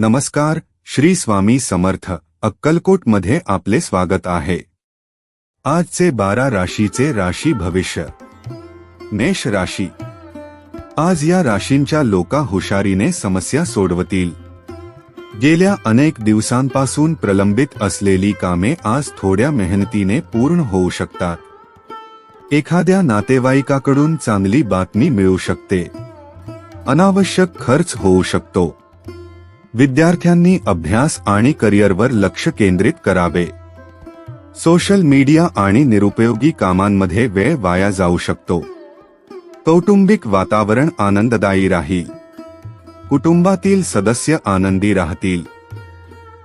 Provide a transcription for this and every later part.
नमस्कार श्री स्वामी समर्थ अक्कलकोटमध्ये आपले स्वागत आहे. आजचे बारा राशीचे राशी भविष्य. मेष राशी. आज या राशींच्या लोका हुशारीने समस्या सोडवतील. गेल्या अनेक दिवसांपासून प्रलंबित असलेली कामे आज थोड्या मेहनतीने पूर्ण होऊ शकतात. एखाद्या नातेवाईकाकडून चांगली बातमी मिळू शकते. अनावश्यक खर्च होऊ शकतो. विद्यार्थ्यांनी अभ्यास आणि करिअरवर लक्ष केंद्रित करावे. सोशल मीडिया आणि निरुपयोगी कामांमध्ये वेळ वाया जाऊ शकतो. कौटुंबिक वातावरण आनंददायी राहील. कुटुंबातील सदस्य आनंदी राहतील.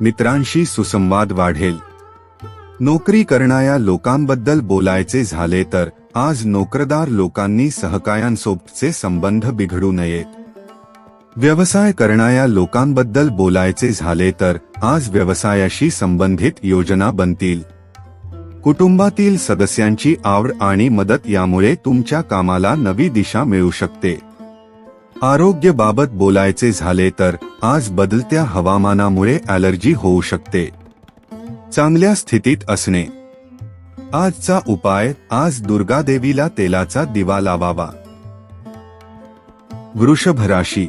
मित्रांशी सुसंवाद वाढेल. नोकरी करणाऱ्या लोकांबद्दल बोलायचे झाले तर आज नोकरदार लोकांनी सहकायांसोबतचे संबंध बिघडू नयेत. व्यवसाय करणाऱ्या लोकांबद्दल बोलायचे झाले तर आज व्यवसायाशी संबंधित योजना बनतील. कुटुंबातील सदस्यांची आवड आणि मदत यामुळे तुमच्या कामाला नवी दिशा मिळू शकते. आरोग्यबाबत बोलायचे झाले तर आज बदलत्या हवामानामुळे ॲलर्जी होऊ शकते. चांगल्या स्थितीत असणे. आजचा उपाय आज दुर्गादेवीला तेलाचा दिवा लावावा. वृषभ राशी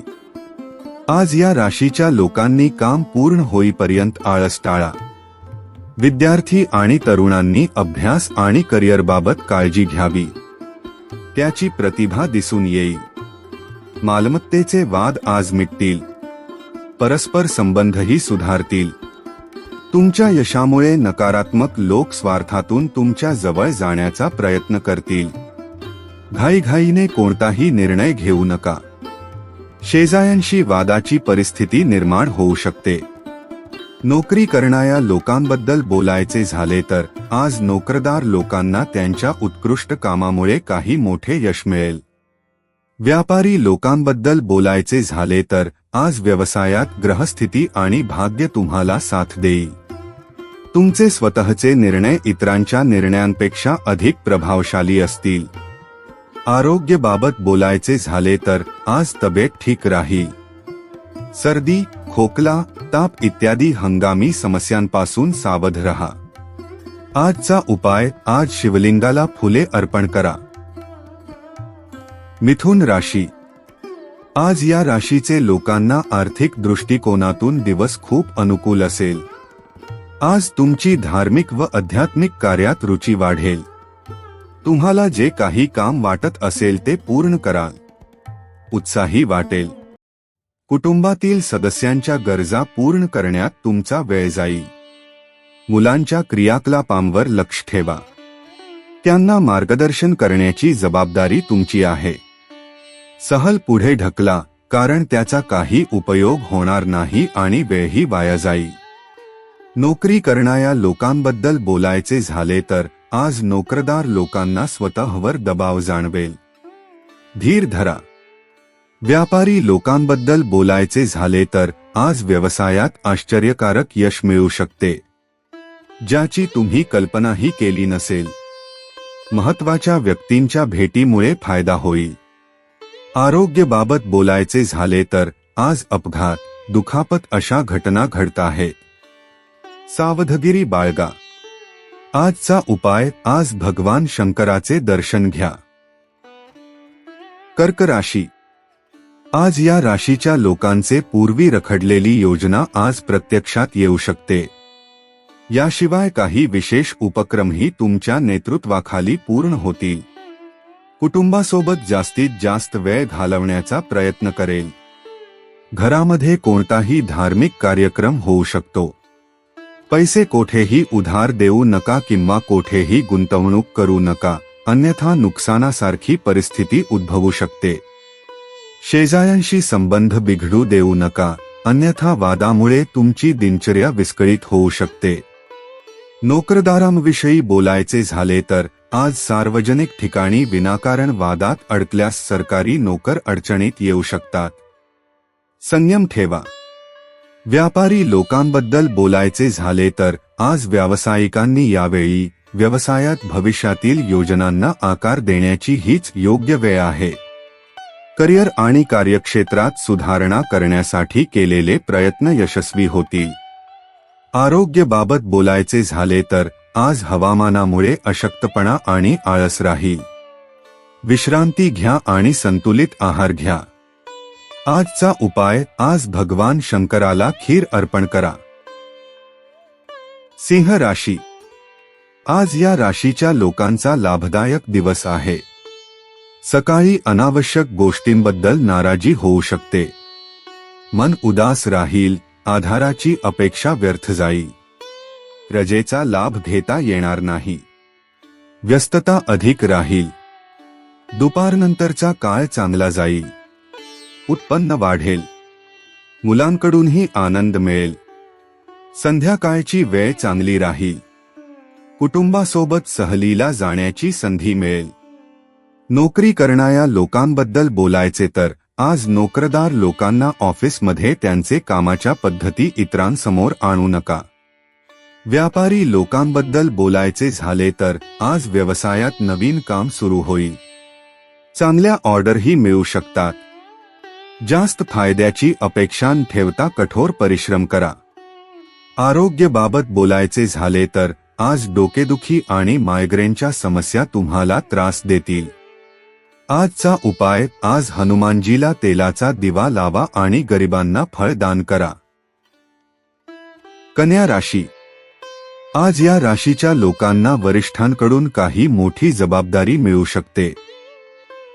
आज या राशीच्या लोकांनी काम पूर्ण होईपर्यंत आळस टाळा. विद्यार्थी आणि तरुणांनी अभ्यास आणि करिअरबाबत काळजी घ्यावी. त्याची प्रतिभा दिसून येईल. मालमत्तेचे वाद आज मिटतील. परस्पर संबंधही सुधारतील. तुमच्या यशामुळे नकारात्मक लोक स्वार्थातून तुमच्या जवळ जाण्याचा प्रयत्न करतील. घाईघाईने कोणताही निर्णय घेऊ नका. शेजाऱ्यांशी वादाची परिस्थिती निर्माण होऊ शकते. नोकरी करणाऱ्या लोकांबद्दल बोलायचे झाले तर आज नोकरदार लोकांना त्यांच्या उत्कृष्ट कामामुळे काही मोठे यश मिळेल. व्यापारी लोकांबद्दल बोलायचे झाले तर आज व्यवसायात ग्रहस्थिती आणि भाग्य तुम्हाला साथ देईल. तुमचे स्वतःचे निर्णय इतरांच्या निर्णयांपेक्षा अधिक प्रभावशाली असतील. आरोग्यबाबत बोलायचे झाले तर आज तब्येत ठीक राहील सर्दी खोकला ताप इत्यादी हंगामी समस्यांपासून सावध रहा. आजचा उपाय आज शिवलिंगाला फुले अर्पण करा. मिथुन राशी. आज या राशीचे लोकांना आर्थिक दृष्टिकोनातून दिवस खूप अनुकूल असेल. आज तुमची धार्मिक व आध्यात्मिक कार्यात रुची वाढेल. तुम्हाला जे काही काम वाटत असेल ते पूर्ण करा. उत्साही वाटेल. कुटुंबातील सदस्यांच्या गरजा पूर्ण करण्यात तुमचा वेळ जाईल. मुलांच्या क्रियाकलापांवर लक्ष ठेवा. त्यांना मार्गदर्शन करण्याची जबाबदारी तुमची आहे. सहल पुढे ढकला कारण त्याचा काही उपयोग होणार नाही आणि वेळही वाया जाईल. नोकरी करणाऱ्या लोकांबद्दल बोलायचे झाले तर आज नोकरदार लोकांना स्वतःवर दबाव जाणवेल. धीर धरा. व्यापारी लोकांबद्दल बोलायचे झाले तर आज व्यवसायात आश्चर्यकारक यश मिळू शकते. ज्याची तुम्ही कल्पनाही केली नसेल. महत्त्वाच्या व्यक्तींच्या भेटीमुळे फायदा होईल. आरोग्यबाबत बोलायचे झाले तर आज अपघात दुखापत अशा घटना घडत आहेत. सावधगिरी बाळगा. आजचा उपाय आज भगवान शंकराचे दर्शन घ्या. कर्क राशी. आज या राशीच्या लोकांचे पूर्वी रखडलेली योजना आज प्रत्यक्षात येऊ शकते. याशिवाय काही विशेष उपक्रमही तुमच्या नेतृत्वाखाली पूर्ण होतील. कुटुंबासोबत जास्तीत जास्त वेळ घालवण्याचा प्रयत्न करेल. घरामध्ये कोणताही धार्मिक कार्यक्रम होऊ शकतो. पैसे कोठेही उधार देऊ नका किंवा कोठेही गुंतवणूक करू नका अन्यथा नुकसानासारखी परिस्थिती उद्भवू शकते. शेजाऱ्यांशी संबंध बिघडू देऊ नका अन्यथा वादामुळे तुमची दिनचर्या विस्कळीत होऊ शकते. नोकरदारांविषयी बोलायचे झाले तर आज सार्वजनिक ठिकाणी विनाकारण वादात अडकल्यास सरकारी नोकर अडचणीत येऊ शकतात. संयम ठेवा. व्यापारी लोकांबद्दल बोलायचे झाले तर आज व्यावसायिकांनी यावेळी व्यवसायात भविष्यातील योजनांना आकार देण्याची हीच योग्य वेळ आहे. करिअर आणि कार्यक्षेत्रात सुधारणा करण्यासाठी केलेले प्रयत्न यशस्वी होतील. आरोग्यबाबत बोलायचे झाले तर आज हवामानामुळे अशक्तपणा आणि आळस राहील. विश्रांती घ्या आणि संतुलित आहार घ्या. आजचा उपाय आज भगवान शंकराला खीर अर्पण करा. सिंह राशी. आज या राशीच्या लोकांचा लाभदायक दिवस आहे. सकाळी अनावश्यक गोष्टींबद्दल नाराजी होऊ शकते. मन उदास राहील आधाराची अपेक्षा व्यर्थ जाईल. रजेचा लाभ घेता येणार नाही. व्यस्तता अधिक राहील. दुपारनंतरचा काळ चांगला जाईल. उत्पन्न वाढेल. मुलांकडूनही आनंद मिळेल. संध्याकाळची वेळ चांगली राहील. कुटुंबासोबत सहलीला जाण्याची संधी मिळेल. नोकरी करणाऱ्या लोकांबद्दल बोलायचे तर आज नोकरदार लोकांना ऑफिसमध्ये त्यांचे कामाच्या पद्धती इतरांसमोर आणू नका. व्यापारी लोकांबद्दल बोलायचे झाले तर आज व्यवसायात नवीन काम सुरू होईल. चांगल्या ऑर्डरही मिळू शकतात. जास्त फायद्याची अपेक्षा ठेवता कठोर परिश्रम करा. आरोग्यबाबत बोलायचे झाले तर आज डोकेदुखी आणि मायग्रेनच्या समस्या तुम्हाला त्रास देतील. आजचा उपाय आज हनुमानजीला तेलाचा दिवा लावा आणि गरिबांना फळ दान करा. कन्या राशी. आज या राशीच्या लोकांना वरिष्ठांकडून काही मोठी जबाबदारी मिळू शकते.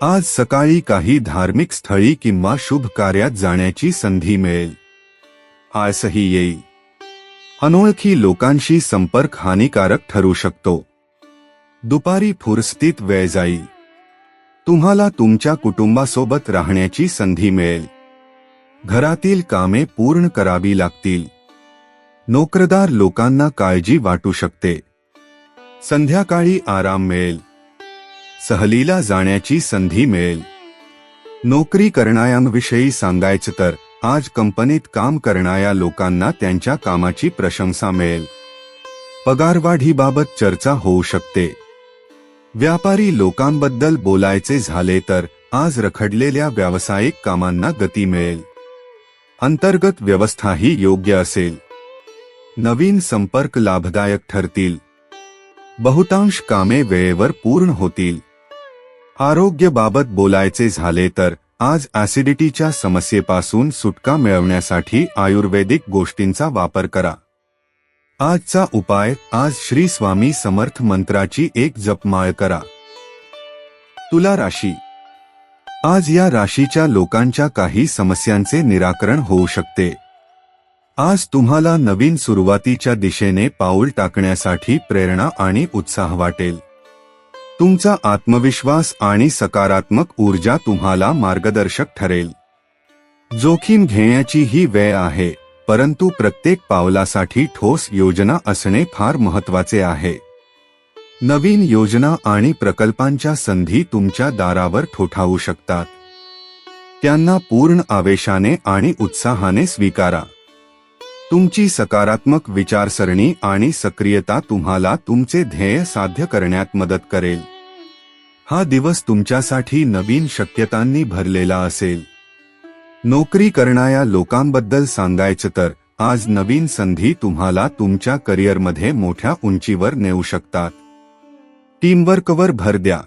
आज सकाळी काही धार्मिक स्थळी किंवा शुभ कार्यात जाण्याची संधी मिळेल. आळसही येईल. अनोळखी लोकांशी संपर्क हानिकारक ठरू शकतो. दुपारी फुरस्तीत वेळ जाईल. तुम्हाला तुमच्या कुटुंबासोबत राहण्याची संधी मिळेल. घरातील कामे पूर्ण करावी लागतील. नोकरदार लोकांना काळजी वाटू शकते. संध्याकाळी आराम मिळेल. सहलीला जाण्याची संधी मिळेल. नोकरी करणाऱ्यांविषयी सांगायचं तर आज कंपनीत काम करणाऱ्या लोकांना त्यांच्या कामाची प्रशंसा मिळेल. पगारवाढीबाबत चर्चा होऊ शकते. व्यापारी लोकांबद्दल बोलायचे झाले तर आज रखडलेल्या व्यावसायिक कामांना गती मिळेल. अंतर्गत व्यवस्थाही योग्य असेल. नवीन संपर्क लाभदायक ठरतील. बहुतांश कामे वेळेवर पूर्ण होतील. आरोग्यबाबत बोलायचे झाले तर आज ऍसिडिटीच्या समस्येपासून सुटका मिळवण्यासाठी आयुर्वेदिक गोष्टींचा वापर करा. आजचा उपाय आज श्री स्वामी समर्थ मंत्राची एक जपमाळ करा. तुला राशी. आज या राशीच्या लोकांच्या काही समस्यांचे निराकरण होऊ शकते. आज तुम्हाला नवीन सुरुवातीच्या दिशेने पाऊल टाकण्यासाठी प्रेरणा आणि उत्साह वाटेल. तुमचा आत्मविश्वास आणि सकारात्मक ऊर्जा तुम्हाला मार्गदर्शक ठरेल. जोखीम घेण्याची ही वेळ आहे परंतु प्रत्येक पावलासाठी ठोस योजना असणे फार महत्त्वाचे आहे. नवीन योजना आणि प्रकल्पांच्या संधी तुमच्या दारावर ठोठावू शकतात. त्यांना पूर्ण आवेशाने आणि उत्साहाने स्वीकारा. तुमची सकारात्मक विचारसरणी आणि सक्रियता तुम्हाला तुमचे ध्येय साध्य करण्यात मदत करेल. हा दिवस तुमच्यासाठी नवीन शक्यतांनी भरलेला असेल. नोकरी करणाऱ्या लोकांबद्दल सांगायचं तर आज नवीन संधी तुम्हाला तुमच्या करिअरमध्ये मोठ्या उंचीवर नेऊ शकतात. टीमवर्कवर भर द्या.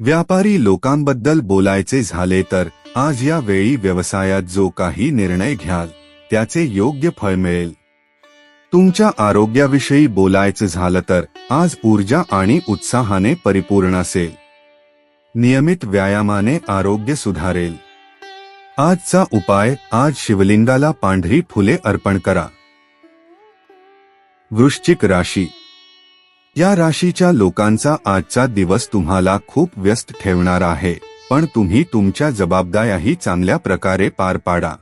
व्यापारी लोकांबद्दल बोलायचे झाले तर आज या वेळी व्यवसायात जो काही निर्णय घ्याल. त्याचे योग्य फळ मिळेल. तुमच्या आरोग्याविषयी बोलायचं झालं तर आज ऊर्जा आणि उत्साहाने परिपूर्ण असेल. नियमित व्यायामाने आरोग्य सुधारेल. आजचा उपाय आज शिवलिंगाला पांढरी फुले अर्पण करा. वृश्चिक राशी. या राशीच्या लोकांचा आजचा दिवस तुम्हाला खूप व्यस्त ठेवणार आहे पण तुम्ही तुमच्या जबाबदाऱ्याही चांगल्या प्रकारे पार पाडा.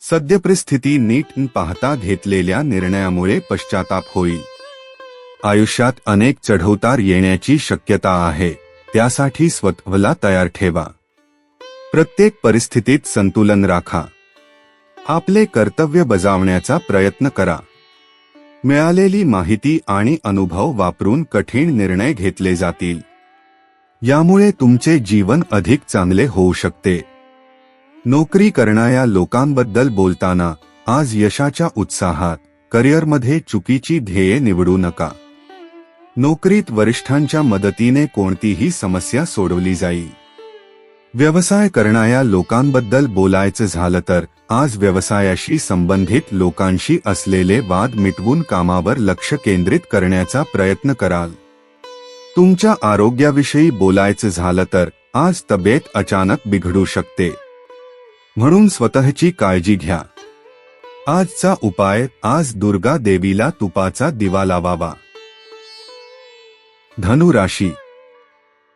सद्यपरिस्थिती नीट पाहता घेतलेल्या निर्णयामुळे पश्चाताप होईल. आयुष्यात अनेक चढउतार येण्याची शक्यता आहे त्यासाठी स्वतःला तयार ठेवा. प्रत्येक परिस्थितीत संतुलन राखा. आपले कर्तव्य बजावण्याचा प्रयत्न करा. मिळालेली माहिती आणि अनुभव वापरून कठीण निर्णय घेतले जातील. यामुळे तुमचे जीवन अधिक चांगले होऊ शकते. नोकरी करणाऱ्या लोकांबद्दल बोलताना आज यशाच्या उत्साहात करिअरमध्ये चुकीची ध्येये निवडू नका. नोकरीत वरिष्ठांच्या मदतीने कोणतीही समस्या सोडवली जाईल व्यवसाय करणाऱ्या लोकांबद्दल बोलायचं झालं तर आज व्यवसायाशी संबंधित लोकांशी असलेले वाद मिटवून कामावर लक्ष केंद्रित करण्याचा प्रयत्न कराल. तुमच्या आरोग्याविषयी बोलायचं झालं तर आज तब्येत अचानक बिघडू शकते. म्हणून स्वतःची काळजी घ्या. आजचा उपाय आज दुर्गा देवीला तुपाचा दिवा लावावा. धनु राशी.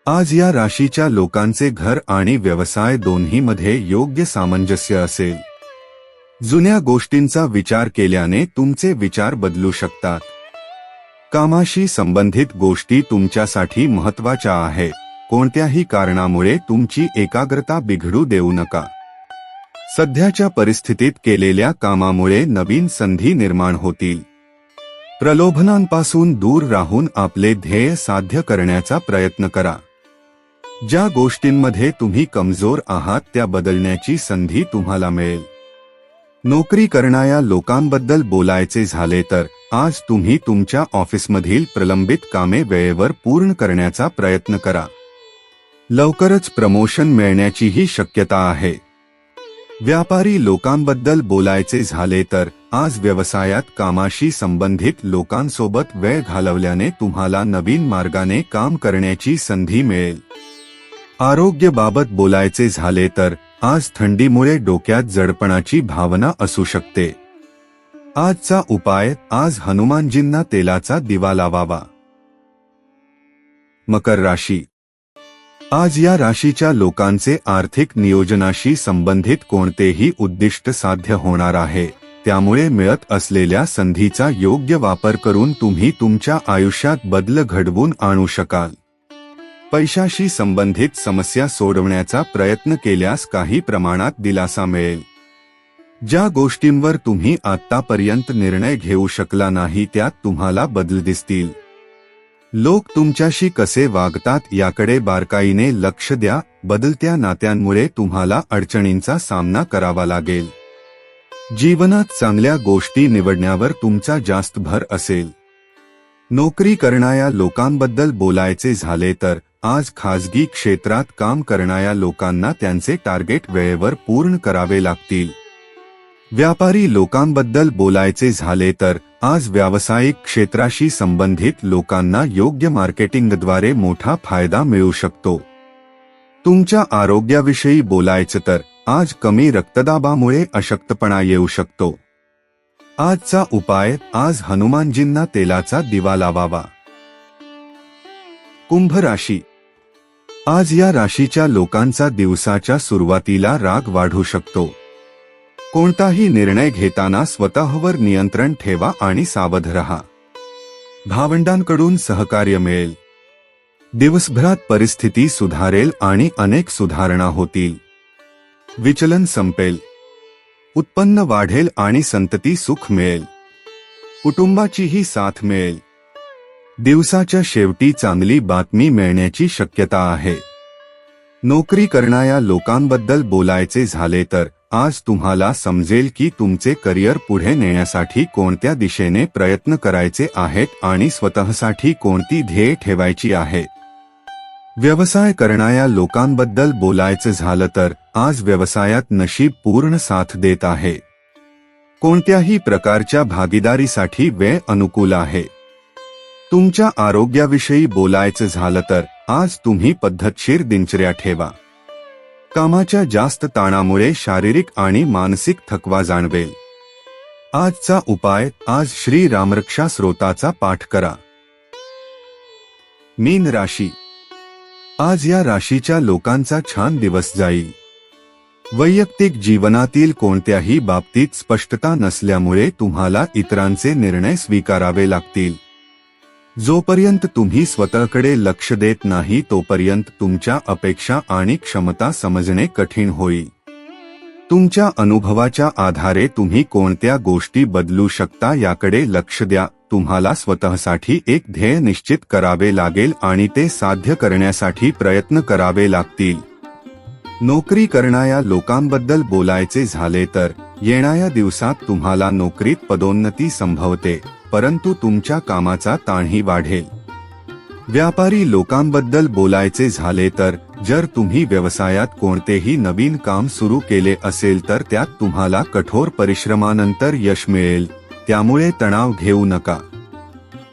आज या राशीच्या लोकांचे घर आणि व्यवसाय दोन्हीमध्ये योग्य सामंजस्य असेल. जुन्या गोष्टींचा विचार केल्याने तुमचे विचार बदलू शकतात. कामाशी संबंधित गोष्टी तुमच्यासाठी महत्त्वाच्या आहेत. कोणत्याही कारणामुळे तुमची एकाग्रता बिघडू देऊ नका. सध्याच्या परिस्थितीत केलेल्या कामामुळे नवीन संधी निर्माण होतील. प्रलोभनांपासून दूर राहून आपले ध्येय साध्य करण्याचा प्रयत्न करा. ज्या गोष्टींमध्ये तुम्ही कमजोर आहात त्या बदलण्याची संधी तुम्हाला मिळेल. नोकरी करणाऱ्या लोकांबद्दल बोलायचे झाले तर आज तुम्ही तुमच्या ऑफिसमधील प्रलंबित कामे वेळेवर पूर्ण करण्याचा प्रयत्न करा. लवकरच प्रमोशन मिळण्याचीही शक्यता आहे. व्यापारी लोकांबद्दल बोलायचे झाले तर आज व्यवसायात कामाशी संबंधित लोकांसोबत वेळ घालवल्याने तुम्हाला नवीन मार्गाने काम करण्याची संधी मिळेल. आरोग्यबाबत बोलायचे झाले तर आज थंडीमुळे डोक्यात जडपणाची भावना असू शकते. आजचा उपाय आज हनुमानजींना तेलाचा दिवा लावावा. मकर राशी आज या राशीच्या लोकांचे आर्थिक नियोजनाशी संबंधित कोणतेही उद्दिष्ट साध्य होणार आहे. त्यामुळे मिळत असलेल्या संधीचा योग्य वापर करून तुम्ही तुमच्या आयुष्यात बदल घडवून आणू शकाल. पैशाशी संबंधित समस्या सोडवण्याचा प्रयत्न केल्यास काही प्रमाणात दिलासा मिळेल. ज्या गोष्टींवर तुम्ही आतापर्यंत निर्णय घेऊ शकला नाही त्यात तुम्हाला बदल दिसतील. लोक तुमच्याशी कसे वागतात याकडे बारकाईने लक्ष द्या बदलत्या नात्यांमुळे तुम्हाला अडचणींचा सामना करावा लागेल. जीवनात चांगल्या गोष्टी निवडण्यावर तुमचा जास्त भर असेल. नोकरी करणाऱ्या लोकांबद्दल बोलायचे झाले तर आज खाजगी क्षेत्रात काम करणाऱ्या लोकांना त्यांचे टार्गेट वेळेवर पूर्ण करावे लागतील. व्यापारी लोकांबद्दल बोलायचे झाले तर आज व्यावसायिक क्षेत्राशी संबंधित लोकांना योग्य मार्केटिंगद्वारे मोठा फायदा मिळू शकतो. तुमच्या आरोग्याविषयी बोलायचं तर आज कमी रक्तदाबामुळे अशक्तपणा येऊ शकतो. आजचा उपाय आज हनुमानजींना तेलाचा दिवा लावावा. कुंभ राशी. आज या राशीच्या लोकांचा दिवसाच्या सुरुवातीला राग वाढू शकतो. कोणताही निर्णय घेताना स्वतःवर नियंत्रण ठेवा आणि सावध रहा. भावंडांकडून सहकार्य मिळेल. दिवसभरात परिस्थिती सुधारेल आणि अनेक सुधारणा होतील. विचलन संपेल. उत्पन्न वाढेल आणि संतती सुख मिळेल. कुटुंबाचीही साथ मिळेल. दिवसाच्या शेवटी चांगली बातमी मिळण्याची शक्यता आहे. नोकरी करणाऱ्या लोकांबद्दल बोलायचे झाले तर आज तुम्हाला समजेल की तुमचे करिअर पुढे नेण्यासाठी कोणत्या दिशेने प्रयत्न करायचे आहेत आणि स्वतःसाठी कोणती ध्येय ठेवायची आहेत व्यवसाय करणाऱ्या लोकांबद्दल बोलायचं झालं तर आज व्यवसायात नशीब पूर्ण साथ देत आहे. कोणत्याही प्रकारच्या भागीदारीसाठी वेळ अनुकूल आहे. तुमच्या आरोग्याविषयी बोलायचं झालं तर आज तुम्ही पद्धतशीर दिनचर्या ठेवा. कामाच्या जास्त ताणामुळे शारीरिक आणि मानसिक थकवा जाणवेल. आजचा उपाय आज श्री रामरक्षा स्रोताचा पाठ करा. मीन राशी. आज या राशीच्या लोकांचा छान दिवस जाईल. वैयक्तिक जीवनातील कोणत्याही बाबतीत स्पष्टता नसल्यामुळे तुम्हाला इतरांचे निर्णय स्वीकारावे लागतील. जोपर्यंत तुम्ही स्वतःकडे लक्ष देत नाही तोपर्यंत तुमच्या अपेक्षा आणि क्षमता समजणे कठीण होईल. तुमच्या अनुभवाच्या आधारे तुम्ही कोणत्या गोष्टी बदलू शकता याकडे लक्ष द्या तुम्हाला स्वतःसाठी एक ध्येय निश्चित करावे लागेल आणि ते साध्य करण्यासाठी प्रयत्न करावे लागतील. नोकरी करणाऱ्या लोकांबद्दल बोलायचे झाले तर येणाऱ्या दिवसात तुम्हाला नोकरीत पदोन्नती संभवते. परंतु तुमच्या कामाचा ताणही वाढेल. व्यापारी लोकांबद्दल बोलायचे झाले तर जर तुम्ही व्यवसायात कोणतेही नवीन काम सुरू केले असेल तर त्यात तुम्हाला कठोर परिश्रमानंतर यश मिळेल त्यामुळे तणाव घेऊ नका.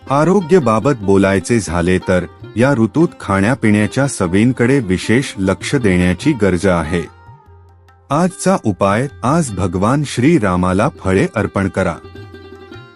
आरोग्यबाबत बोलायचे झाले तर या ऋतूत खाण्यापिण्याच्या सवयींकडे विशेष लक्ष देण्याची गरज आहे. आजचा उपाय आज भगवान श्री रामाला फळे अर्पण करा.